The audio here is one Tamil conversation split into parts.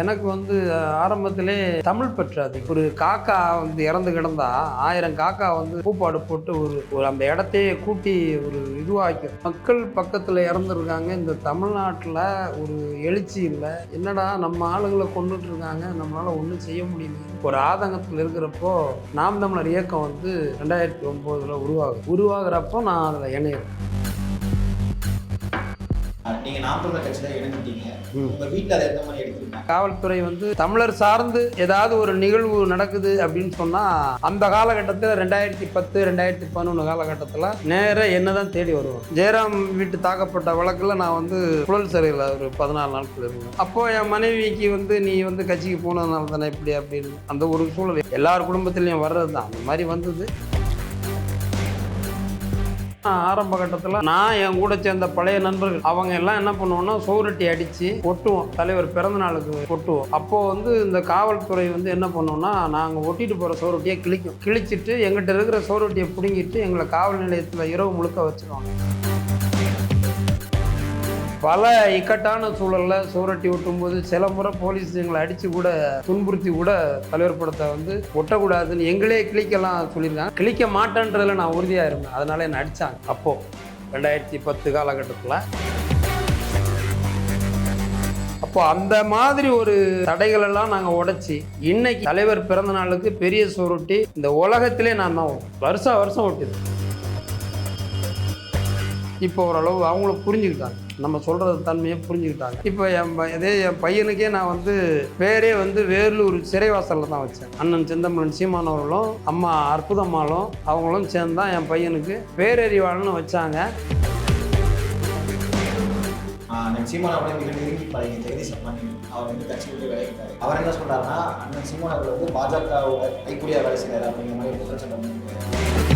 எனக்கு வந்து ஆரம்பத்திலே தமிழ் பற்றாது. ஒரு காக்கா வந்து இறந்து கிடந்தா ஆயிரம் காக்கா வந்து பூப்பாடு போட்டு ஒரு ஒரு அந்த இடத்தையே கூட்டி ஒரு இதுவாக்கும் மக்கள் பக்கத்தில் இறந்துருக்காங்க. இந்த தமிழ்நாட்டில் ஒரு எழுச்சி இல்லை. என்னடா நம்ம ஆளுங்களை கொண்டுட்டு இருக்காங்க நம்மளால் ஒன்றும் செய்ய முடியல. ஒரு ஆதங்கத்தில் இருக்கிறப்போ நாம் தமிழர் இயக்கம் வந்து ரெண்டாயிரத்தி ஒம்போதில் உருவாகும் உருவாகிறப்போ நான் அதில் இணையிறேன். நீங்க தமிழர் கட்சியில இணைஞ்சிட்டீங்க. உங்க வீட்டுல அதை எந்த மாதிரி எடுத்துக்கிட்டாங்க? காவல்துறை வந்து தமிழர் சார்ந்து ஏதாவது ஒரு நிகழ்வு நடக்குது அப்படின்னு சொன்னால் அந்த காலகட்டத்தில் ரெண்டாயிரத்தி பத்து ரெண்டாயிரத்தி பதினொன்று காலகட்டத்தில் நேராக என்ன தான் தேடி வருவோம். ஜெயராம் வீட்டு தாக்கப்பட்ட வழக்கில் நான் வந்து புழல் சிறையில் ஒரு பதினாலு நாட்கள் இருந்தேன். அப்போது என் மனைவிக்கு வந்து நீ வந்து கட்சிக்கு போனதுனால தானே இப்படி அப்படின்னு அந்த ஒரு சூழல். எல்லார் குடும்பத்துலேயும் வர்றது தான் அந்த மாதிரி வந்தது. ஆரம்ப கட்டத்தில் நான் என் கூட சேர்ந்த பழைய நண்பர்கள் அவங்க எல்லாம் என்ன பண்ணுவோம்னா சோரட்டி அடித்து ஒட்டுவோம். தலைவர் பிறந்த நாளுக்கு ஒட்டுவோம். அப்போது வந்து இந்த காவல்துறை வந்து என்ன பண்ணுவோம்னா நாங்கள் ஒட்டிட்டு போகிற சோரட்டியை கிழிக்கும். கிழிச்சிட்டு எங்கிட்ட இருக்கிற சோரட்டியை பிடுங்கிட்டு எங்களை காவல் நிலையத்தில் இரவு முழுக்க வச்சுருவாங்க. பல இக்கட்டான சூழலில் சுரொட்டி ஒட்டும் போது சில முறை போலீஸ் எங்களை அடித்து கூட துன்புறுத்தி கூட தலைவர் படத்தை வந்து ஒட்டக்கூடாதுன்னு எங்களே கிழிக்கலாம் சொல்லியிருக்காங்க. கிழிக்க மாட்டேன்றதில் நான் உறுதியாக இருந்தேன். அதனால என்னை அடித்தாங்க அப்போது ரெண்டாயிரத்தி பத்து காலகட்டத்தில். அப்போ அந்த மாதிரி ஒரு தடைகளெல்லாம் நாங்கள் உடைச்சி இன்னைக்கு தலைவர் பிறந்த நாளுக்கு பெரிய சுருட்டி இந்த உலகத்திலே நான் தான் வருஷம் வருஷம் ஓட்டுது இப்போ ஓரளவு அவங்களும் புரிஞ்சுக்கிட்டாங்க. நம்ம சொல்கிற தன்மையை புரிஞ்சுக்கிட்டாங்க. இப்போ என் இதே என் பையனுக்கே நான் வந்து பேரே வந்து வேலூர் சிறைவாசலில் தான் வச்சேன். அண்ணன் செந்தமிழன் சீமான் அவர்களும் அம்மா அற்புதம்மாளும் அவங்களும் சேர்ந்து தான் என் பையனுக்கு பேரறிவாளன்னு வச்சாங்க. அண்ணன் சீமான் அவரை மிக நெருங்கி பழகி ஜெகதீசன் பண்ணி அவர் வந்து கட்சி விட்டு விலகிட்டாரு அவர் என்ன சொல்றாருன்னா அண்ணன் சீமான் அவர் வந்து பாஜகவோட கைக்குடியா வேலை செய்யறாரு அப்படிங்கிற மாதிரி குற்றச்சாட்டு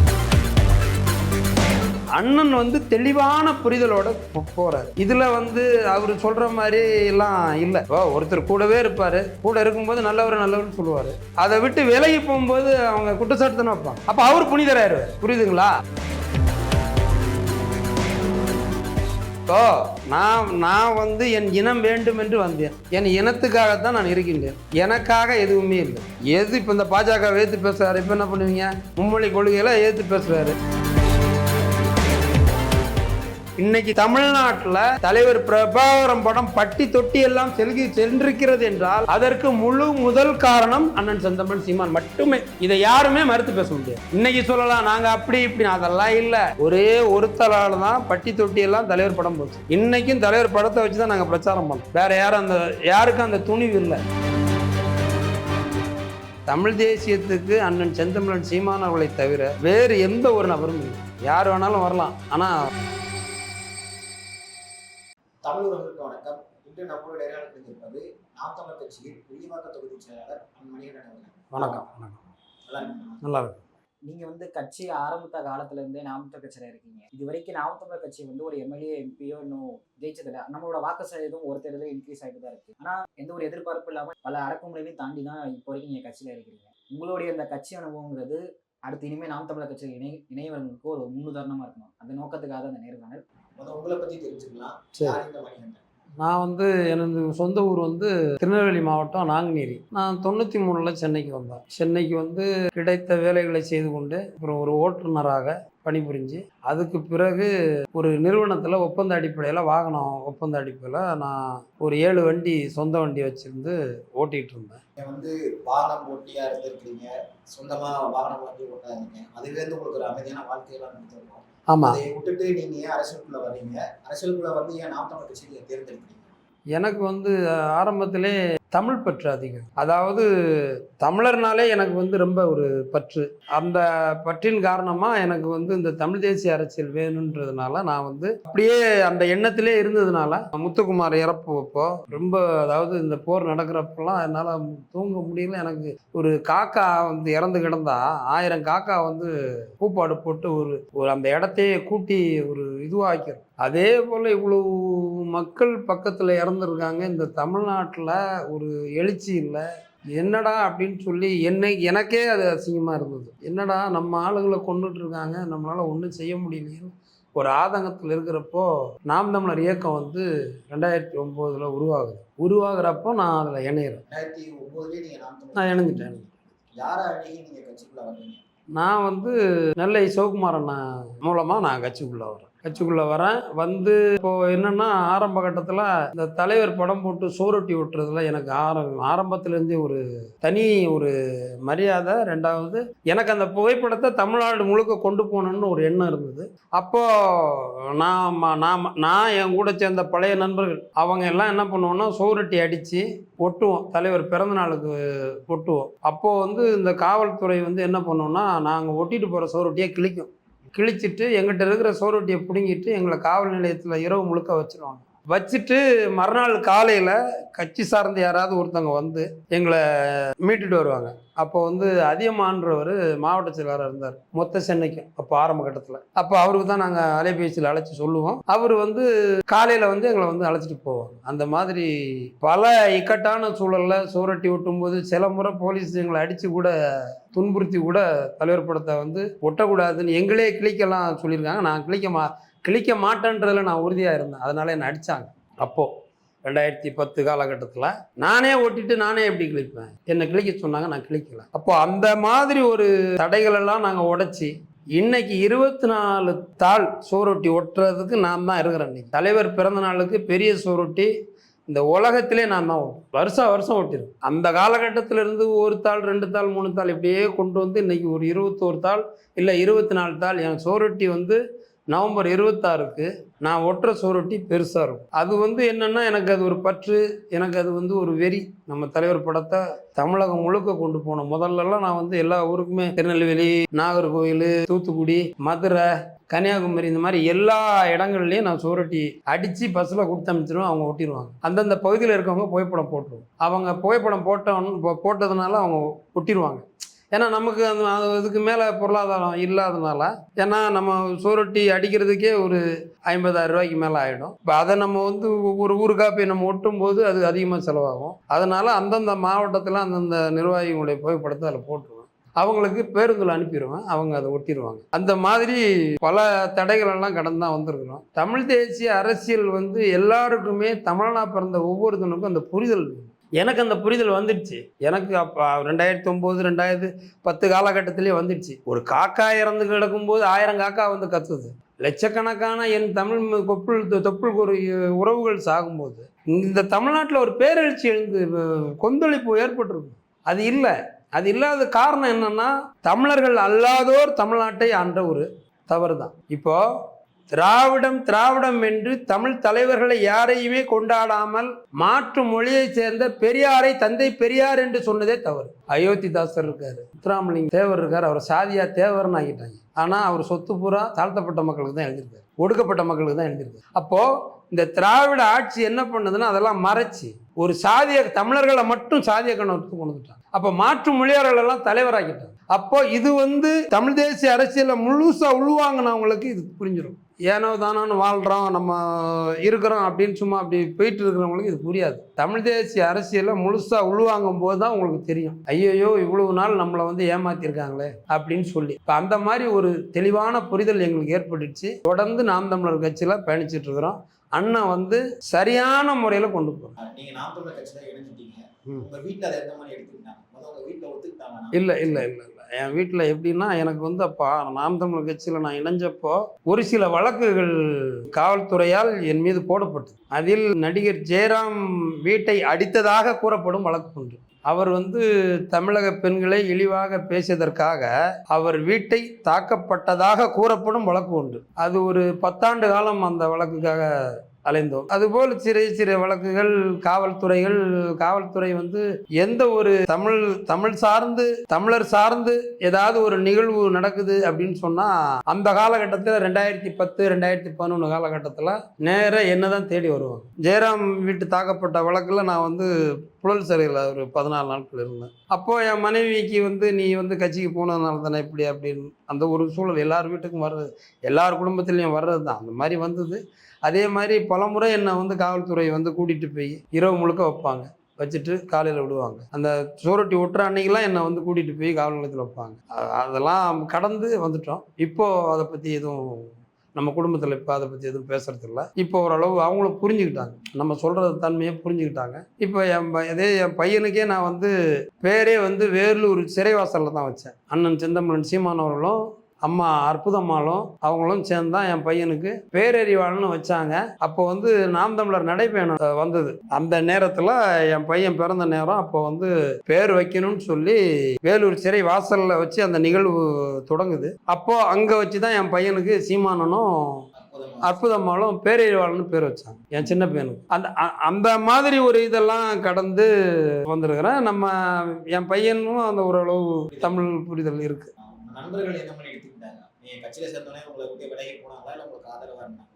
அண்ணன் வந்து தெளிவான புரிதலோட போ- போறாரு. இதுல வந்து அவர் சொல்ற மாதிரி எல்லாம் இல்லை ஒருத்தர் கூடவே இருப்பாரு. கூட இருக்கும்போது நல்லவர் நல்லவர்னு சொல்லுவாரு. அதை விட்டு விலகி போகும்போது அவங்க குற்றச்சாட்டு தானே வைப்பாங்க. அப்ப அவர் புனிதராயிருவார் புரியுதுங்களா? இப்போ நான் நான் வந்து என் இனம் வேண்டும் என்று வந்தேன். என் இனத்துக்காகத்தான் நான் இருக்கின்றேன். எனக்காக எதுவுமே இல்லை. எது இப்போ இந்த பாஜக ஏற்று பேசுறாரு? இப்போ என்ன பண்ணுவீங்க? மும்மொழி கொள்கைகளை ஏற்று பேசுறாரு. இன்னைக்கு தமிழ்நாட்டில் தலைவர் பிரபாகரம் படம் பட்டி தொட்டி எல்லாம் செல்கி சென்றிருக்கிறது என்றால் அதற்கு முழு முதல் காரணம் அண்ணன் செந்தமிழ் சீமான் மட்டுமே. இதை யாருமே மறுத்து பேச முடியாது. இன்னைக்கு சொல்லலாம் நாங்க அப்படி இப்படி அதெல்லாம் இல்ல. ஒரே ஒருத்தலால தான் பட்டி தொட்டி எல்லாம் தலைவர் படம் போச்சு. இன்னைக்கும் தலைவர் படத்தை வச்சு தான் நாங்க பிரச்சாரம் பண்ணோம். வேற யாரும் அந்த யாருக்கும் அந்த துணிவு இல்லை. தமிழ் தேசியத்துக்கு அண்ணன் செந்தமிழன் சீமான் அவர்களை தவிர வேறு எந்த ஒரு நபரும் இல்லை. யார் வேணாலும் வரலாம். ஆனால் தமிழ் உறவுகளுக்கு வணக்கம். இன்று நம்மளோட நேரம் இருப்பது நாம் கட்சியின் வில்லிவாக்க தொகுதி செயலாளர் மணிகண்டன் அவர்கள். வணக்கம் வணக்கம். நல்லா இருக்கு. நீங்க வந்து கட்சி ஆரம்பித்த காலத்துல இருந்தே நாமக்கல் கட்சியில இருக்கீங்க. இது வரைக்கும் நாமக்கல் கட்சி வந்து ஒரு எம்எல்ஏ எம்பியோ இன்னும் ஜெயிச்சதில்ல. நம்மளோட வாக்கு சதவீதம் ஒரு தேர்தலில் இன்க்ரீஸ் ஆகிட்டு தான் இருக்கு. ஆனா எந்த ஒரு எதிர்பார்ப்பு இல்லாம பல அடக்குமுறைகளையும் தாண்டி தான் இப்போ வரைக்கும் நீங்க கட்சியில இருக்கிறீங்க. உங்களுடைய அந்த கட்சி அனுபவங்கிறது அடுத்து இனிமே நாம் தமிழர் கட்சியில் இணை இணையவர்களுக்கு ஒரு முன்னுதாரணமா இருக்கணும். அந்த நோக்கத்துக்காக அந்த நேர்காணல் உங்களை பத்தி தெரிஞ்சுக்கலாம். சரி. நான் வந்து எனது சொந்த ஊர் வந்து திருநெல்வேலி மாவட்டம் நாங்குநேரி. நான் தொண்ணூற்றி மூணில் சென்னைக்கு வந்தேன். சென்னைக்கு வந்து கிடைத்த வேலைகளை செய்து கொண்டு அப்புறம் ஒரு ஓட்டுநராக பணிபுரிஞ்சு அதுக்கு பிறகு ஒரு நிறுவனத்தில் ஒப்பந்த அடிப்படையில் வாகனம் ஒப்பந்த அடிப்படையில் நான் ஒரு ஏழு வண்டி சொந்த வண்டி வச்சுருந்து ஓட்டிகிட்டு இருந்தேன். வந்து வாகனம் போட்டியா இருந்திருக்கிறீங்க. சொந்தமா வாகனம் வாங்கி ஓட்டாதீங்க. அதுவே வந்து உங்களுக்கு ஒரு அமைதியான வாழ்க்கையெல்லாம் நடத்திருக்கோம் ஆமாம் விட்டுட்டு நீங்க ஏன் அரசியலுக்குள்ள வர்றீங்க? அரசியலுக்குள்ள வந்து ஏன் நாம் தமிழர் கட்சியை நீங்க தேர்ந்தெடுக்கிறீங்க? எனக்கு வந்து ஆரம்பத்திலே தமிழ் பற்று அதிகம். அதாவது தமிழர்னாலே எனக்கு வந்து ரொம்ப ஒரு பற்று. அந்த பற்றின் காரணமாக எனக்கு வந்து இந்த தமிழ் தேசிய அரசியல் வேணுன்றதுனால நான் வந்து அப்படியே அந்த எண்ணத்திலே இருந்ததுனால முத்துக்குமார் இறப்புப்போ ரொம்ப அதாவது இந்த போர் நடக்கிறப்பெல்லாம் என்னால் தூங்க முடியல. எனக்கு ஒரு காக்கா வந்து இறந்து கிடந்தா ஆயிரம் காக்கா வந்து பூப்பாடு போட்டு ஒரு ஒரு அந்த இடத்தையே கூட்டி ஒரு இதுவாக்கிறது அதே போல் இவ்வளவு மக்கள் பக்கத்தில் இறந்துருக்காங்க. இந்த தமிழ்நாட்டில் ஒரு எழுச்சி இல்லை. என்னடா அப்படின்னு சொல்லி என்னை எனக்கே அது அசிங்கமாக இருந்தது. என்னடா நம்ம ஆளுங்களை கொண்டுட்டு இருக்காங்க நம்மளால் ஒன்றும் செய்ய முடியலையே ஒரு ஆதங்கத்தில் இருக்கிறப்போ நாம் தமிழர் இயக்கம் வந்து ரெண்டாயிரத்தி ஒம்போதில் உருவாகுது. உருவாகிறப்போ நான் அதில் இணையிறேன் நான் இணைஞ்சிட்டேன். நான் வந்து நெல்லை சிவகுமாரன் மூலமாக நான் கட்சிக்குள்ளே வரேன் கட்சிக்குள்ளே வரேன். வந்து இப்போது என்னென்னா ஆரம்ப கட்டத்தில் இந்த தலைவர் படம் போட்டு சோரொட்டி விட்டுறதுல எனக்கு ஆரம் ஆரம்பத்துலேருந்தே ஒரு தனி ஒரு மரியாதை. ரெண்டாவது எனக்கு அந்த புகைப்படத்தை தமிழ்நாடு முழுக்க கொண்டு போகணுன்னு ஒரு எண்ணம் இருந்தது. அப்போது நான் நான் நான் என் கூட சேர்ந்த பழைய நண்பர்கள் அவங்க எல்லாம் என்ன பண்ணுவோன்னா சோரொட்டி அடித்து ஒட்டுவோம். தலைவர் பிறந்த நாளுக்கு ஒட்டுவோம். அப்போது வந்து இந்த காவல்துறை வந்து என்ன பண்ணோம்னா நாங்கள் ஒட்டிட்டு போகிற சோரொட்டியை கிழிக்கும். கிழிச்சிட்டு எங்கிட்ட இருக்கிற சோரொட்டியை பிடுங்கிட்டு எங்களை காவல் நிலையத்தில் இரவு முழுக்க வச்சிருவாங்க. வச்சுட்டு மறுநாள் காலையில் கட்சி சார்ந்து யாராவது ஒருத்தவங்க வந்து எங்களை மீட்டுட்டு வருவாங்க. அப்போ வந்து அதியமான்றவர் மாவட்ட செயலாளர் இருந்தார். மொத்த சென்னைக்கும் அப்போ ஆரம்ப கட்டத்தில். அப்போ அவருக்கு தான் நாங்கள் அலைபேசியில் அழைச்சி சொல்லுவோம். அவர் வந்து காலையில் வந்து எங்களை வந்து அழைச்சிட்டு போவாங்க அந்த மாதிரி பல இக்கட்டான சூழலில் சோரட்டி ஒட்டும்போது சில முறை போலீஸ் எங்களை அடித்து கூட துன்புறுத்தி கூட தலைவர் படத்தை வந்து ஒட்டக்கூடாதுன்னு எங்களே கிளிக்கெல்லாம் சொல்லியிருக்காங்க. நான் கிளிக்க மா கிளிக்க மாட்டேன்றதில் நான் உறுதியாக இருந்தேன். அதனால என்னை அடித்தாங்க அப்போது ரெண்டாயிரத்தி பத்து காலகட்டத்தில் நானே ஓட்டிட்டு நானே எப்படி கிழிப்பேன்? என்னை கிழிக்க சொன்னாங்க நான் கிழிக்கல. அப்போ அந்த மாதிரி ஒரு தடைகளெல்லாம் நாங்கள் உடைச்சி இன்னைக்கு இருபத்தி நாலு தாள் சோரொட்டி ஒட்டுறதுக்கு நான் தான் இருக்கிறேன் இன்னைக்கு. தலைவர் பிறந்த நாளுக்கு பெரிய சோரொட்டி இந்த உலகத்திலே நான் தான் ஓட்டுவேன். வருஷம் வருஷம் ஓட்டிருக்கேன். அந்த காலகட்டத்தில் இருந்து ஒரு தாள் ரெண்டு தாள் மூணு தாள் இப்படியே கொண்டு வந்து இன்னைக்கு ஒரு இருபத்தோரு தாள் இல்லை இருபத்தி நாலு தாள் என் சோரொட்டி வந்து நவம்பர் இருபத்தாறுக்கு நான் ஒட்டுற சோரொட்டி பெருசாக இருக்கும். அது வந்து என்னென்னா எனக்கு அது ஒரு பற்று எனக்கு அது வந்து ஒரு வெறி. நம்ம தலைவர் படத்தை தமிழகம் முழுக்க கொண்டு போனோம் முதல்லலாம் நான் வந்து எல்லா ஊருக்குமே திருநெல்வேலி நாகர்கோவில் தூத்துக்குடி மதுரை கன்னியாகுமரி இந்த மாதிரி எல்லா இடங்கள்லையும் நான் சுவரொட்டி அடித்து பஸ்ஸில் கொடுத்து அமைச்சிருவோம் அவங்க ஒட்டிடுவாங்க. அந்தந்த பகுதியில் இருக்கவங்க புகைப்படம் போட்டுருவோம் அவங்க புகைப்படம் போட்டவன் போட்டதுனால அவங்க ஒட்டிடுவாங்க. ஏன்னா நமக்கு அந்த அதுக்கு இதுக்கு மேலே பொருளாதாரம் இல்லாதனால ஏன்னா நம்ம சுவரொட்டி அடிக்கிறதுக்கே ஒரு ஐம்பதாயிரம் ரூபாய்க்கு மேலே ஆகிடும் இப்போ அதை நம்ம வந்து ஒரு ஊருக்காக போய் நம்ம ஒட்டும் போது அது அதிகமாக செலவாகும். அதனால் அந்தந்த மாவட்டத்தில் அந்தந்த நிர்வாகிகளுடைய புகைப்படத்தை அதில் போட்டுருவேன். அவங்களுக்கு பேருந்தில் அனுப்பிடுவேன். அவங்க அதை ஒட்டிடுவாங்க. அந்த மாதிரி பல தடைகளெல்லாம் கடந்து தான் வந்திருக்கிறோம். தமிழ் தேசிய அரசியல் வந்து எல்லாருக்குமே தமிழனா பிறந்த ஒவ்வொருத்தனுக்கும் அந்த புரிதல் வேணும். எனக்கு அந்த புரிதல் வந்துடுச்சு. எனக்கு அப்போ ரெண்டாயிரத்தி ஒம்பது ரெண்டாயிரத்து பத்து காலகட்டத்திலே வந்துடுச்சு. ஒரு காக்கா இறந்து கிடக்கும்போது ஆயிரம் காக்கா வந்து கத்துது. லட்சக்கணக்கான என் தமிழ் கொப்புள் தொ- தொப்புள் ஒரு உறவுகள் சாகும்போது இந்த தமிழ்நாட்டில் ஒரு பேரெழுச்சி எழுந்து கொந்தளிப்பு ஏற்பட்டிருக்கும் அது இல்லை. அது இல்லாத காரணம் என்னன்னா தமிழர்கள் அல்லாதோர் தமிழ்நாட்டை ஆண்ட ஒரு தவறு தான் இப்போது திராவிடம் திராவிடம் என்று தமிழ் தலைவர்களை யாரையுமே கொண்டாடாமல் மாற்று மொழியை சேர்ந்த பெரியாரை தந்தை பெரியார் என்று சொன்னதே தவறு. அயோத்திதாசர் இருக்காரு முத்துராமலிங்க தேவர் இருக்காரு அவர் சாதியா தேவர்னு ஆகிட்டாங்க ஆனால் அவர் சொத்து பூரா தாழ்த்தப்பட்ட மக்களுக்கு தான் எழுதியிருக்காரு. ஒடுக்கப்பட்ட மக்களுக்கு தான் எழுதியிருக்காரு. அப்போ இந்த திராவிட ஆட்சி என்ன பண்ணுதுன்னா அதெல்லாம் மறைச்சு ஒரு சாதிய தமிழர்களை மட்டும் சாதிய கணவருக்கு கொண்டு வந்துட்டாங்க. அப்போ மாற்று மொழியாளர்கள் எல்லாம் தலைவராக்கிட்டாங்க. அப்போ இது வந்து தமிழ் தேசிய அரசியலை முழுசா உள்வாங்கினவங்களுக்கு இது புரிஞ்சிடும் ஏனோ தானோன்னு வாழ்கிறோம் நம்ம இருக்கிறோம் அப்படின்னு சும்மா அப்படி போயிட்டு இருக்கிறவங்களுக்கு இது புரியாது. தமிழ் தேசிய அரசியலை முழுசாக உள்வாங்கும் போது தான் உங்களுக்கு தெரியும். ஐயையோ இவ்வளவு நாள் நம்மளை வந்து ஏமாத்திருக்காங்களே அப்படின்னு சொல்லி. இப்போ அந்த மாதிரி ஒரு தெளிவான புரிதல் எங்களுக்கு ஏற்பட்டுச்சு தொடர்ந்து நாம் தமிழர் கட்சியில் பயணிச்சிட்டு இருக்கிறோம். அண்ணன் வந்து சரியான முறையில் கொண்டு போகிறோம் அஹ் நீங்க நாம் தமிழர் கட்சியில இணைஞ்சிட்டீங்க. இல்லை இல்லை இல்லை இல்லை. என் வீட்டில் எப்படின்னா எனக்கு வந்து அப்போ நாம் தமிழ் கட்சியில் நான் இணைஞ்சப்போ ஒரு சில வழக்குகள் காவல்துறையால் என் மீது போடப்பட்டது. அதில் நடிகர் ஜெயராம் வீட்டை அடித்ததாக கூறப்படும் வழக்கு உண்டு அவர் வந்து தமிழக பெண்களை இழிவாக பேசியதற்காக அவர் வீட்டை தாக்கப்பட்டதாக கூறப்படும் வழக்கு உண்டு அது ஒரு பத்தாண்டு காலம் அந்த வழக்குக்காக அலைந்தோம். அதுபோல் சிறிய சிறிய வழக்குகள் காவல்துறைகள் காவல்துறை வந்து எந்த ஒரு தமிழ் தமிழ் சார்ந்து தமிழர் சார்ந்து ஏதாவது ஒரு நிகழ்வு நடக்குது அப்படின்னு சொன்னால் அந்த காலகட்டத்தில் ரெண்டாயிரத்தி பத்து ரெண்டாயிரத்தி பதினொன்று காலகட்டத்தில் நேரா என்னதான் தேடி வருவோம் ஜெயராம் வீட்டு தாக்கப்பட்ட வழக்கில் நான் வந்து புழல் சிறையில் ஒரு பதினாலு நாட்கள் இருந்தேன். அப்போது என் மனைவிக்கு வந்து நீ வந்து கட்சிக்கு போனதுனால தானே இப்படி அப்படின்னு அந்த ஒரு சூழல் எல்லார் வீட்டுக்கும் வர்றது எல்லார் குடும்பத்துலேயும் வர்றது தான் அந்த மாதிரி வந்தது. அதே மாதிரி பலமுறை என்னை வந்து காவல்துறை வந்து கூட்டிகிட்டு போய் இரவு முழுக்க வைப்பாங்க. வச்சுட்டு காலையில் விடுவாங்க. அந்த சோரட்டி ஒட்டுற அன்னைக்கெல்லாம் என்னை வந்து கூட்டிகிட்டு போய் காவல் நிலையத்தில் வைப்பாங்க. அதெல்லாம் கடந்து வந்துட்டோம். இப்போது அதை பற்றி எதுவும் நம்ம குடும்பத்தில் இப்போ அதை பற்றி எதுவும் பேசுறது இல்லை. இப்போ ஓரளவு அவங்களும் புரிஞ்சுக்கிட்டாங்க. நம்ம சொல்கிறது தன்மையை புரிஞ்சுக்கிட்டாங்க. இப்போ என் ப- இதே என் பையனுக்கே நான் வந்து பேரே வந்து வேலூர் சிறைவாசலில் தான் வச்சேன். அண்ணன் செந்தமலன் சீமானவர்களும் அம்மா அற்புதம்மாளும் அவங்களும் சேர்ந்து தான் என் பையனுக்கு பேரறிவாளன்னு வச்சாங்க. அப்போ வந்து நாம் தமிழர் நடைபயணம் வந்தது. அந்த நேரத்தில் என் பையன் பிறந்த நேரம் அப்போ வந்து பேர் வைக்கணும்னு சொல்லி வேலூர் சிறை வாசலில் வச்சு அந்த நிகழ்வு தொடங்குது. அப்போ அங்கே வச்சு தான் என் பையனுக்கு சீமானனும் அற்புதம்மாலும் அற்புதம்மாளும் பேரறிவாளன்னு பேர் வச்சாங்க. என் சின்ன பையனுக்கு. அந்த அ- அந்த மாதிரி ஒரு இதெல்லாம் கடந்து வந்திருக்கிறேன் நம்ம என் பையனும் அந்த ஓரளவு தமிழ் புரிதல் இருக்குது நண்பர்கள் என்ன பண்ணி எடுத்துக்கிட்டாங்க? நீங்க கட்சியில சேர்ந்தோடனே உங்களை விட்டு விலகி போனாங்களா? இல்ல உங்களுக்கு ஆதரவா இருந்தாங்களா?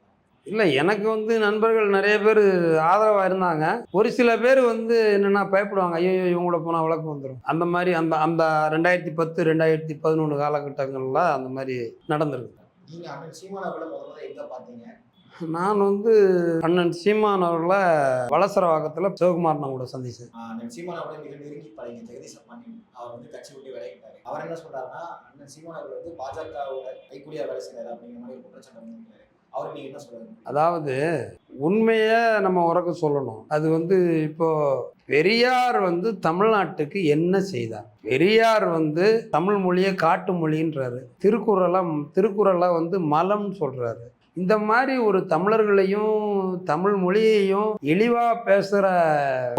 இல்லை எனக்கு வந்து நண்பர்கள் நிறைய பேர் ஆதரவாக இருந்தாங்க. ஒரு சில பேர் வந்து என்னென்னா பயப்படுவாங்க ஐயோ இவங்கள போனால் வழக்கு வந்துடும் அந்த மாதிரி அந்த அந்த ரெண்டாயிரத்தி பத்து ரெண்டாயிரத்தி பதினொன்று காலகட்டங்களில் அந்த மாதிரி நடந்திருக்கு. நீங்க அண்ணன் சீமான் அவர்களை முத முதல்ல எங்க பாத்தீங்க நான் வந்து அண்ணன் சீமான் அவர்களை வளசரவாக்கத்தில் சிவகுமார் கூட சந்திச்சேன். ஆஹ் அண்ணன் சீமான் அவர்களை மிக நெருங்கி பழகி ஜெகதீஷ் அம்மானி அவர் வந்து கட்சி விட்டு விலகிட்டாரு. அவர் என்ன சொல்றாருன்னா அண்ணன் சீமான் அவர்கள் வந்து பாஜகவோட கைக்கூலியா வேலை செய்யறாரு அப்படிங்கிற மாதிரி ஒரு குற்றச்சாட்டு பண்ணிருக்காரு அவருக்கு நீங்க என்ன சொல்லுங்க அதாவது உண்மையை நம்ம உறக்க சொல்லணும். அது வந்து இப்போ பெரியார் வந்து தமிழ்நாட்டுக்கு என்ன செய்தார்? பெரியார் வந்து தமிழ் மொழியை காட்டு மொழின்றாரு. திருக்குறளாக திருக்குறளை வந்து மலம்னு சொல்றாரு. இந்த மாதிரி ஒரு தமிழர்களையும் தமிழ் மொழியையும் இழிவா பேசுகிற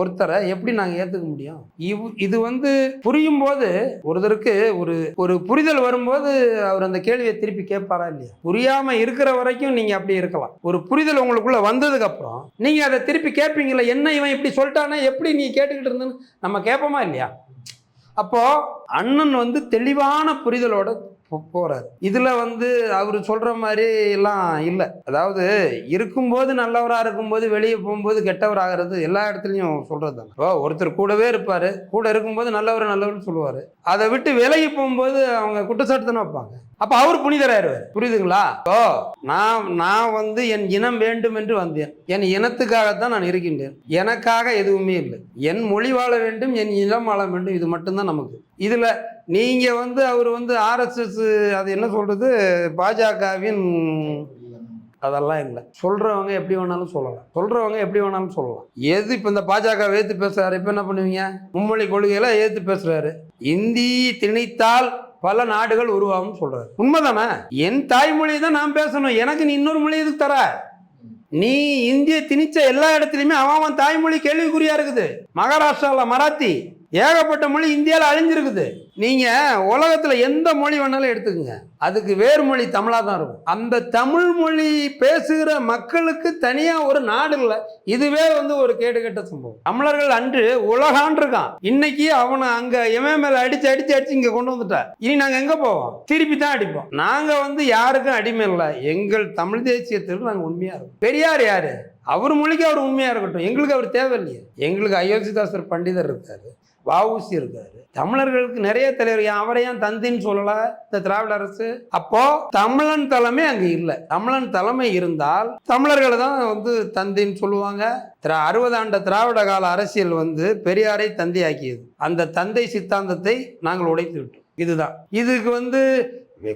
ஒருத்தரை எப்படி நாங்கள் ஏற்றுக்க முடியும்? இவ் இது வந்து புரியும் போது ஒருத்தருக்கு ஒரு ஒரு புரிதல் வரும்போது அவர் அந்த கேள்வியை திருப்பி கேட்பாரா இல்லையா? புரியாமல் இருக்கிற வரைக்கும் நீங்கள் அப்படி இருக்கலாம். ஒரு புரிதல் உங்களுக்குள்ளே வந்ததுக்கப்புறம் நீங்கள் அதை திருப்பி கேட்பீங்களா என்ன இவன் இப்படி சொல்லிட்டானே எப்படி நீ கேட்டுக்கிட்டு இருந்தேன்னு நம்ம கேட்போமா இல்லையா? அப்போது அண்ணன் வந்து தெளிவான புரிதலோட போகிறாரு போறாரு. இதுல வந்து அவர் சொல்ற மாதிரி எல்லாம் இல்லை. அதாவது இருக்கும்போது நல்லவரா இருக்கும்போது வெளியே போகும்போது கெட்டவராகிறது எல்லா இடத்துலையும் சொல்றது தான் இப்போ ஒருத்தர் கூடவே இருப்பாரு. கூட இருக்கும்போது நல்லவர் நல்லவர்னு சொல்லுவாரு. அதை விட்டு விலகி போகும்போது அவங்க குற்றச்சாட்டு தானே வைப்பாங்க. அப்ப அவர் புனிதராயிருவார் புரியுதுங்களா? ஓ நான் நான் வந்து என் இனம் வேண்டும் என்று வந்தேன். என் இனத்துக்காகத்தான் நான் இருக்கின்றேன். எனக்காக எதுவுமே இல்லை. என் மொழி வாழ வேண்டும் என் இனம் வாழ வேண்டும் இது மட்டும்தான் நமக்கு. இதுல நீங்க வந்து அவர் வந்து ஆர்எஸ்எஸ் அது என்ன சொல்றது? பாஜகவின் அதெல்லாம் இல்லை. சொல்றவங்க எப்படி வேணாலும் சொல்லலாம். சொல்றவங்க எப்படி வேணாலும் சொல்லலாம். எது இப்போ இந்த பாஜக ஏத்து பேசுறாரு? இப்போ என்ன பண்ணுவீங்க? மும்மொழி கொள்கையில ஏத்து பேசுறாரு. இந்தி திணித்தால் பல நாடுகள் உருவாகும் சொல்றாரு. உண்மைதானே? என் தாய்மொழி தான் நான் பேசணும். எனக்கு நீ இன்னொரு மொழி எதுக்கு தர? நீ இந்திய திணிச்ச எல்லா இடத்துலையுமே அவன் அவன் தாய்மொழி கேள்விக்குறியா இருக்குது. மகாராஷ்டிராவில் மராத்தி ஏகப்பட்ட மொழி இந்தியாவில் அழிஞ்சிருக்குது. நீங்கள் உலகத்தில் எந்த மொழி வேணாலும் எடுத்துக்கோங்க. அதுக்கு வேறு மொழி தமிழாக தான் இருக்கும். அந்த தமிழ் மொழி பேசுகிற மக்களுக்கு தனியாக ஒரு நாடு இல்லை. இதுவே வந்து ஒரு கேடுகெட்ட சம்பவம். தமிழர்கள் அன்று உலகான் இருக்கான். இன்னைக்கு அவனை அங்கே இமய மேலே அடித்து அடித்து அடித்து இங்கே கொண்டு வந்துட்டா. இனி நாங்கள் எங்கே போவோம்? திருப்பி தான் அடிப்போம். நாங்கள் வந்து யாருக்கும் அடிமை இல்லை. எங்கள் தமிழ் தேசியத்திற்கு நாங்கள் உண்மையாக இருக்கோம். பெரியார் யார்? அவர் மொழிக்கு அவர் உண்மையாக இருக்கட்டும். எங்களுக்கு அவர் தேவையில்லையே. எங்களுக்கு அயோத்திதாசர் பண்டிதர் இருக்கார். வஉசி இருக்கார். தமிழர்களுக்கு நிறைய தலைவர் அவரையும் அவரை ஏன் தந்தின்னு சொல்லல? இந்த திராவிட அரசு. அப்போ தமிழன் தலைமை அங்க இல்லை. தமிழன் தலைமை இருந்தால் தமிழர்களை தான் வந்து தந்தின்னு சொல்லுவாங்க. திரா அறுபது ஆண்ட திராவிட கால அரசியல் வந்து பெரியாரை தந்தையாக்கியது. அந்த தந்தை சித்தாந்தத்தை நாங்கள் உடைத்து விட்டோம். இதுதான். இதுக்கு வந்து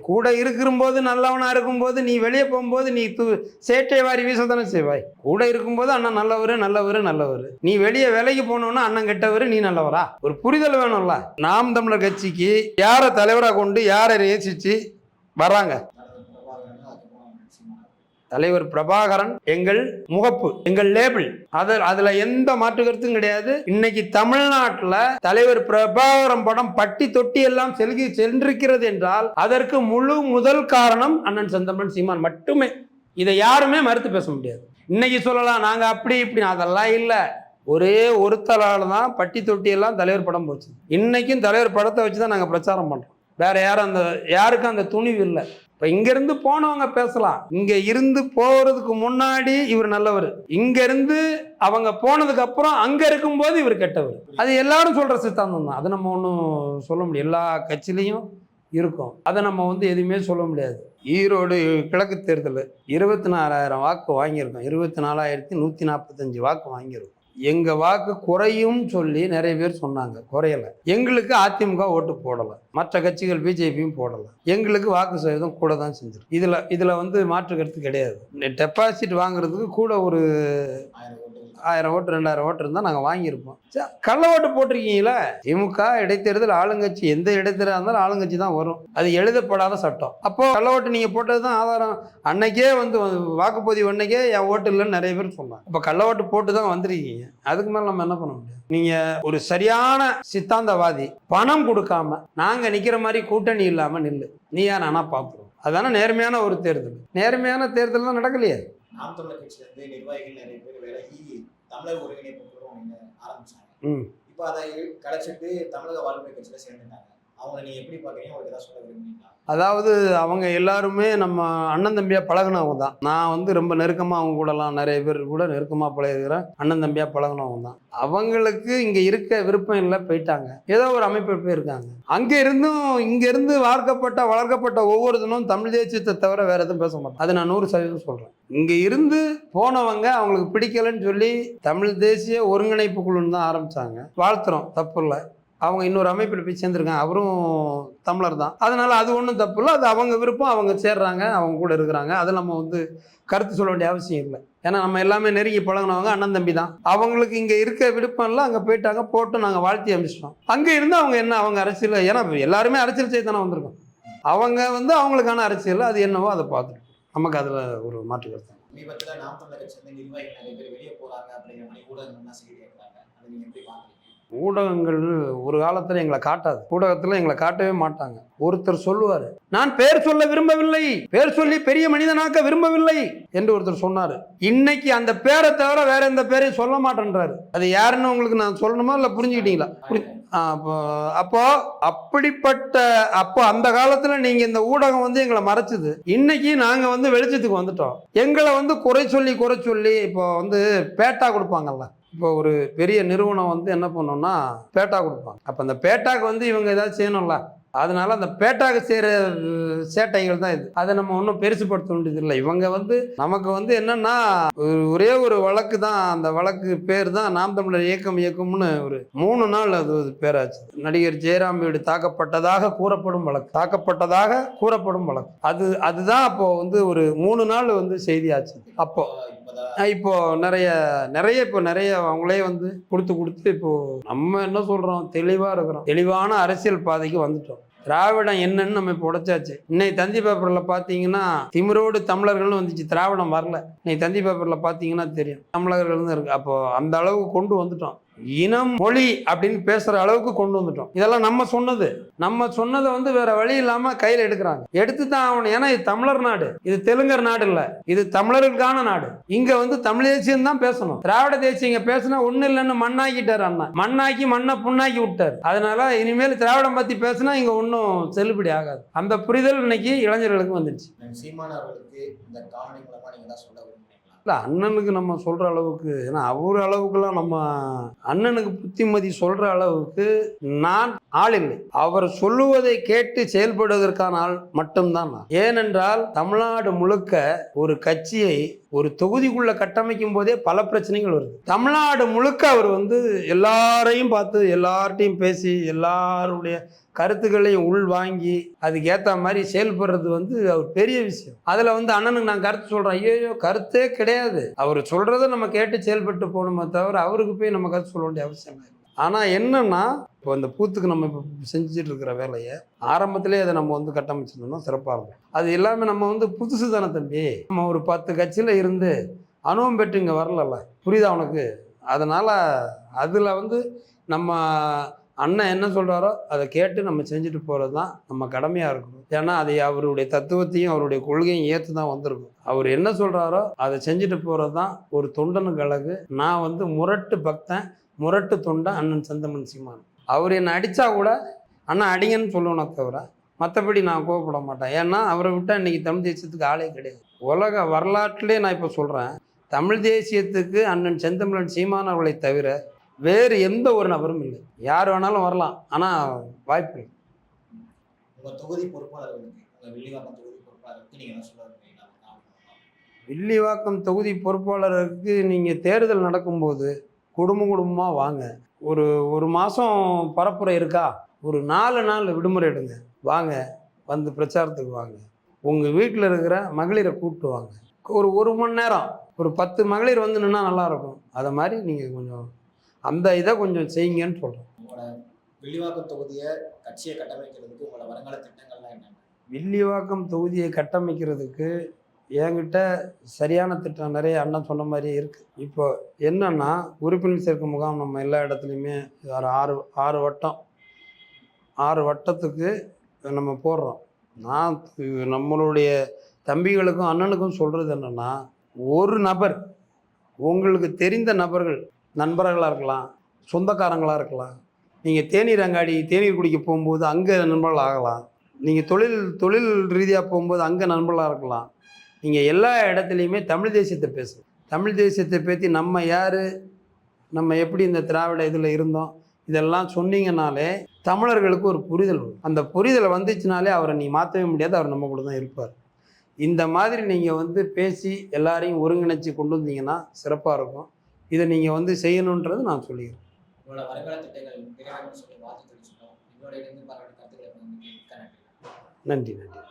கூட இருக்கும்போது நல்லவனாக இருக்கும்போது நீ வெளியே போகும்போது நீ து சேட்டை வாரி வீச தானே செய்வாய். கூட இருக்கும்போது அண்ணன் நல்லவர் நல்லவர் நல்லவர். நீ வெளியே வேலைக்கு போனோன்னா அண்ணன் கெட்டவர் நீ நல்லவரா? ஒரு புரிதல் வேணும்ல. நாம் தமிழர் கட்சிக்கு யாரை தலைவராக கொண்டு யாரை நேசிச்சு வராங்க பிரபாகரன் அதுக்கப்புறம் அண்ணன் சீமான் தலைவர் பிரபாகரன் எங்கள் முகப்பு எங்கள் லேபிள் அது அதுல எந்த மாற்று கருத்தும் கிடையாது. இன்னைக்கு தமிழ்நாட்டில் தலைவர் பிரபாகரன் படம் பட்டி தொட்டி எல்லாம் செல்கி சென்றிருக்கிறது என்றால் அதற்கு முழு முதல் காரணம் அண்ணன் செந்தமிழன் சீமான் மட்டுமே. இதை யாருமே மறுத்து பேச முடியாது. இன்னைக்கு சொல்லலாம் நாங்க அப்படி இப்படி அதெல்லாம் இல்லை. ஒரே ஒருத்தலால தான் பட்டி தொட்டி எல்லாம் தலைவர் படம் போச்சு. இன்னைக்கும் தலைவர் படத்தை வச்சு தான் நாங்கள் பிரச்சாரம் பண்ணுறோம் வேற யாரும் அந்த யாருக்கும் அந்த துணிவு இல்லை. இப்போ இங்கேருந்து போனவங்க பேசலாம். இங்கே இருந்து போகிறதுக்கு முன்னாடி இவர் நல்லவர். இங்கேருந்து அவங்க போனதுக்கு அப்புறம் அங்கே இருக்கும்போது இவர் கெட்டவர். அது எல்லாரும் சொல்கிற சித்தாந்தம் தான். அதை நம்ம ஒன்றும் சொல்ல முடியும் எல்லா கட்சியிலையும் இருக்கும். அதை நம்ம வந்து எதுவுமே சொல்ல முடியாது. ஈரோடு கிழக்கு தேர்தல் இருபத்தி நாலாயிரம் வாக்கு வாங்கியிருக்கோம். இருபத்தி நாலாயிரத்தி நூற்றி நாற்பத்தஞ்சு வாக்கு வாங்கியிருக்கோம். எங்க வாக்கு குறையும் சொல்லி நிறைய பேர் சொன்னாங்க. குறையல. எங்களுக்கு அதிமுக ஓட்டு போடலை. மற்ற கட்சிகள் பிஜேபியும் போடலை. எங்களுக்கு வாக்கு சதவீதம் கூட தான் செஞ்சிருக்கு. இதுல இதுல வந்து மாற்று கருத்து கிடையாது. டெபாசிட் வாங்குறதுக்கு கூட ஒரு ஆயிரம் ஓட்டு ரெண்டாயிரம் ஓட்டு இருந்தால் நாங்கள் வாங்கியிருப்போம். கள்ள ஓட்டு போட்டிருக்கீங்களா? திமுக இடைத்தேர்தல் ஆளுங்கட்சி எந்த இடைத்தேர்தல் இருந்தாலும் ஆளுங்கட்சி தான் வரும். அது எழுதப்படாத சட்டம். அப்போ கள்ள ஓட்டு நீங்கள் போட்டது தான் ஆதாரம். அன்னைக்கே வந்து வாக்குப்பதிவு அன்னைக்கே என் ஓட்டு இல்லைன்னு நிறைய பேர் சொன்னாங்க. இப்போ கள்ள ஓட்டு போட்டு தான் வந்திருக்கீங்க. அதுக்கு மேலே நம்ம என்ன பண்ண முடியும்? நீங்கள் ஒரு சரியான சித்தாந்தவாதி பணம் கொடுக்காம நாங்கள் நிற்கிற மாதிரி கூட்டணி இல்லாமல் நில்லு. நீ யார்? நானா பார்ப்போம் அதானே நேர்மையான ஒரு தேர்தல். நேர்மையான தேர்தல் தான் நடக்கலையே. நாம் தமிழர் கட்சியில இருந்து நிர்வாகிகள் நிறைய பேர் விலகி தமிழர் ஒருங்கிணைப்பு ஒண்ணு ஆரம்பிச்சாங்க. இப்போ அதை கலைச்சிட்டு தமிழக வாழ்க்கை கட்சியில சேர்ந்துட்டாங்க. அதாவது அவங்க எல்லாருமே நம்ம அண்ணன் தம்பியாக பழகினவங்க தான். நான் வந்து ரொம்ப நெருக்கமாக அவங்க கூடலாம் நிறைய பேர் கூட நெருக்கமாக பழகிறேன் அண்ணன் தம்பியாக பழகுனவங்க தான். அவங்களுக்கு இங்கே இருக்க விருப்பம் இல்லை போயிட்டாங்க. ஏதோ ஒரு அமைப்பு போயிருக்காங்க அங்கே இருந்தும் இங்கேருந்து வார்க்கப்பட்ட வளர்க்கப்பட்ட ஒவ்வொருத்தனும் தமிழ் தேசியத்தை தவிர வேற எதுவும் பேச மாட்டோம் அது நான் நூறு சதவீதம் சொல்கிறேன் இங்கே இருந்து போனவங்க அவங்களுக்கு பிடிக்கலைன்னு சொல்லி தமிழ் தேசிய ஒருங்கிணைப்பு குழுன்னு தான் ஆரம்பித்தாங்க வாழ்த்துறோம். தப்பு இல்லை. அவங்க இன்னொரு அமைப்பில் போய் சேர்ந்துருக்காங்க. அவரும் தமிழர் தான். அதனால் அது ஒன்றும் தப்பு இல்லை. அது அவங்க விருப்பம் அவங்க சேர்றாங்க அவங்க கூட இருக்கிறாங்க. அதை நம்ம வந்து கருத்து சொல்ல வேண்டிய அவசியம் இல்லை. ஏன்னா நம்ம எல்லாமே நெருங்கி பழகுனவங்க அண்ணன் தம்பி தான். அவங்களுக்கு இங்கே இருக்க விருப்பம் இல்லை. அங்கே போயிட்டாங்க போட்டு நாங்கள் வாழ்த்தி அனுப்பிச்சிட்டோம். அங்கே இருந்து அவங்க என்ன அவங்க அரசியல் ஏன்னா எல்லாருமே அரசியல் செய்ய தானே வந்திருக்கோம். அவங்க வந்து அவங்களுக்கான அரசியல் அது என்னவோ அதை பார்த்துட்டு நமக்கு அதில் ஒரு மாற்று கருத்து நாம் தமிழர் நிர்வாகிகள் நிறைய பேர் வெளியே போகிறாங்க அப்படிங்கிற மாதிரி ஊடகங்கள்லாம் செய்தி எப்படி ஊடகங்கள் ஒரு காலத்தில் எங்களை காட்டாது. ஊடகத்தில் எங்களை காட்டவே மாட்டாங்க. ஒருத்தர் சொல்லுவார் நான் பேர் சொல்ல விரும்பவில்லை. பேர் சொல்லி பெரிய மனிதனாக்க விரும்பவில்லை. என்று ஒருத்தர் சொன்னார். இன்னைக்கு அந்த பேரை தவிர வேற எந்த பேரையும் சொல்ல மாட்டேன்றாரு. அது யாருன்னு உங்களுக்கு நான் சொல்லணுமா இல்லை புரிஞ்சுக்கிட்டீங்களா? அப்போ அப்போ அப்படிப்பட்ட அப்போ அந்த காலத்துல நீங்க இந்த ஊடகம் வந்து எங்களை மறைச்சது. இன்னைக்கு நாங்க வந்து வெளிச்சத்துக்கு வந்துட்டோம். எங்களை வந்து குறை சொல்லி குறை சொல்லி இப்போ வந்து பேட்டா கொடுப்பாங்கல்ல? இப்போ ஒரு பெரிய நிறுவனம் வந்து என்ன பண்ணோம்னா பேட்டா கொடுப்பாங்க. அப்போ அந்த பேட்டாக்கு வந்து இவங்க ஏதாவது செய்யணும்ல? அதனால அந்த பேட்டாக செய்கிற சேட்டைகள் தான் இது. அதை நம்ம ஒன்றும் பெருசுப்படுத்த வேண்டியது இல்லை இவங்க வந்து நமக்கு வந்து என்னன்னா ஒரு- ஒரே ஒரு வழக்கு தான். அந்த வழக்கு பேர் தான் நாம் தமிழர் இயக்கம் இயக்கம்னு ஒரு மூணு நாள் அது ஒரு பேராச்சு. நடிகர் ஜெயராம் வீடு தாக்கப்பட்டதாக கூறப்படும் வழக்கு. தாக்கப்பட்டதாக கூறப்படும் வழக்கு. அது அதுதான் அப்போ வந்து ஒரு மூணு நாள் வந்து செய்தியாச்சு. அப்போ இப்போ நிறைய நிறைய இப்போ நிறைய அவங்களே வந்து கொடுத்து கொடுத்து இப்போ நம்ம என்ன சொல்றோம்? தெளிவா இருக்கிறோம். தெளிவான அரசியல் பாதைக்கு வந்துட்டோம். திராவிடம் என்னன்னு நம்ம இப்போ உடைச்சாச்சு. இன்னைக்கு தந்தி பேப்பரில் பார்த்தீங்கன்னா திமிரோடு தமிழர்கள்னு வந்துச்சு. திராவிடம் வரல. இன்னைக்கு தந்தி பேப்பரில் பார்த்தீங்கன்னா தெரியும். தமிழர்கள்னு இருக்கு. அப்போ அந்த அளவுக்கு கொண்டு வந்துட்டோம். இனம் மொழி அப்படின்னு பேசுகிற அளவுக்கு கொண்டு வந்துட்டோம். இதெல்லாம் நம்ம சொன்னது. நம்ம சொன்னதை வந்து வேற வழி இல்லாமல் கையில் எடுக்கிறாங்க. எடுத்து தான் ஆகணும். ஏன்னா இது தமிழர் நாடு. இது தெலுங்கர் நாடு இல்லை. இது தமிழர்களுக்கான நாடு. இங்கே வந்து தமிழ் தேசியம் தான் பேசணும். திராவிட தேசியம் இங்கே பேசினா ஒன்றும் இல்லைன்னு மண்ணாக்கிட்டாரு அண்ணா. மண்ணாக்கி மண்ணை புண்ணாக்கி விட்டார். அதனால இனிமேல் திராவிடம் பற்றி பேசினா இங்கே ஒன்றும் செல்லுபடி ஆகாது. அந்த புரிதல் இன்னைக்கு இளைஞர்களுக்கு வந்துடுச்சு சீமானவர்களுக்கு இந்த காணொலி மூலமா தான் சொல்ல இல்லை அண்ணனுக்கு நம்ம சொல்கிற அளவுக்கு ஏன்னா அவர் அளவுக்குலாம் நம்ம அண்ணனுக்கு புத்திமதி சொல்கிற அளவுக்கு நான் ஆள் இல்லை. அவர் சொல்லுவதை கேட்டு செயல்படுவதற்கான ஆள் மட்டும்தான் நான். ஏனென்றால் தமிழ்நாடு முழுக்க ஒரு கட்சியை ஒரு தொகுதிக்குள்ள கட்டமைக்கும் போதே பல பிரச்சனைகள் வருது. தமிழ்நாடு முழுக்க அவர் வந்து எல்லாரையும் பார்த்து எல்லார்ட்டையும் பேசி எல்லாருடைய கருத்துக்களையும் உள் வாங்கி அதுக்கு ஏற்ற மாதிரி செயல்படுறது வந்து அவர் பெரிய விஷயம். அதில் வந்து அண்ணனுக்கு நான் கருத்து சொல்கிறேன் ஐயோ கருத்தே கிடையாது. அவர் சொல்கிறத நம்ம கேட்டு செயல்பட்டு போகணுமே தவிர அவருக்கு போய் நம்ம கருத்து சொல்ல வேண்டிய அவசியம் இல்லை. ஆனால் என்னன்னா இப்போ இந்த பூத்துக்கு நம்ம இப்போ செஞ்சுட்டு இருக்கிற வேலையை ஆரம்பத்திலே அதை நம்ம வந்து கட்டமைச்சிருந்தோம்னா சிறப்பாக இருக்கும். அது எல்லாமே நம்ம வந்து புதுசு தானே தம்பி. நம்ம ஒரு பத்து கட்சியில் இருந்து அனுபவம் பெற்று இங்கே வரலல்ல. புரியுதா உனக்கு? அதனால் அதில் வந்து நம்ம அண்ணன் என்ன சொல்கிறாரோ அதை கேட்டு நம்ம செஞ்சுட்டு போகிறது தான் நம்ம கடமையாக இருக்கணும். ஏன்னா அதை அவருடைய தத்துவத்தையும் அவருடைய கொள்கையும் ஏற்று தான் வந்திருக்கும். அவர் என்ன சொல்கிறாரோ அதை செஞ்சுட்டு போகிறது தான் ஒரு தொண்டனுக்கு அழகு. நான் வந்து முரட்டு பக்தன். முரட்டு தொண்டன் அண்ணன் செந்தமன் சீமான். அவர் என்னை அடித்தா கூட அண்ணன் அடிங்கன்னு சொல்லுவேனே தவிர மற்றபடி நான் கோவப்பட மாட்டேன். ஏன்னா அவரை விட்டால் இன்றைக்கி தமிழ் தேசியத்துக்கு ஆளே கிடையாது. உலக வரலாற்றிலே நான் இப்போ சொல்கிறேன் தமிழ் தேசியத்துக்கு அண்ணன் செந்தமிழன் சீமான் அவர்களை தவிர வேறு எந்த ஒரு நபரும் இல்லை. யார் வேணாலும் வரலாம். ஆனால் வாய்ப்பு தொகுதி வில்லிவாக்கம் தொகுதி பொறுப்பாளருக்கு நீங்கள் தேர்தல் நடக்கும்போது குடும்பம் குடும்பமாக வாங்க. ஒரு ஒரு மாதம் பரப்புரை இருக்கா? ஒரு நாலு நாள் விடுமுறை எடுங்க. வாங்க. வந்து பிரச்சாரத்துக்கு வாங்க. உங்கள் வீட்டில் இருக்கிற மகளிரை கூப்பிட்டு வாங்க. ஒரு ஒரு மணி நேரம். ஒரு பத்து மகளிர் வந்து நின்னா நல்லாயிருக்கும். அதை மாதிரி நீங்கள் கொஞ்சம் அந்த இதை கொஞ்சம் செய்யுங்கன்னு சொல்கிறேன் உங்களோட வில்லிவாக்கம் தொகுதியை கட்சியை கட்டமைக்கிறதுக்கு உங்களோட வருங்கால திட்டங்கள்லாம் என்ன வில்லிவாக்கம் தொகுதியை கட்டமைக்கிறதுக்கு என்கிட்ட சரியான திட்டம் நிறைய அண்ணன் சொன்ன மாதிரி இருக்குது இப்போ என்னன்னா உறுப்பினர் சேர்க்கை முகாம் நம்ம எல்லா இடத்துலையுமே ஒரு ஆறு ஆறு வட்டம். ஆறு வட்டத்துக்கு நம்ம போடுறோம். நான் நம்மளுடைய தம்பிகளுக்கும் அண்ணனுக்கும் சொல்கிறது என்னென்னா ஒரு நபர் உங்களுக்கு தெரிந்த நபர்கள் நண்பர்களாக இருக்கலாம் சொந்தக்காரங்களாக இருக்கலாம் நீங்கள் தேநீர் அங்காடி தேநீர் குடிக்க போகும்போது அங்கே நண்பர்கள் ஆகலாம். நீங்கள் தொழில் தொழில் ரீதியாக போகும்போது அங்கே நண்பர்களாக இருக்கலாம். நீங்கள் எல்லா இடத்துலையுமே தமிழ் தேசியத்தை பேசுங்க. தமிழ் தேசியத்தை பற்றி நம்ம யார்? நம்ம எப்படி இந்த திராவிட இதில் இருந்தோம்? இதெல்லாம் சொன்னீங்கனாலே தமிழர்களுக்கு ஒரு புரிதல் வரும். அந்த புரிதல் வந்துச்சுனாலே அவரை நீ மாற்றவே முடியாது அவர் நம்ம கூட தான் இருப்பார். இந்த மாதிரி நீங்கள் வந்து பேசி எல்லாரையும் ஒருங்கிணைச்சு கொண்டு வந்தீங்கன்னா சிறப்பாக இருக்கும். இதை நீங்கள் வந்து செய்யணுன்றது நான் சொல்லிக்கிறேன். உங்களோட வருங்கால திட்டங்கள் நிறைவேறணும்னு சொல்லி வாழ்த்து தெரிவிச்சுட்டோம் எங்களோட இருந்து பரவாயில்ல கருத்துக்களை பகிர்ந்துக்கு மிக்க நன்றி. நன்றி நன்றி.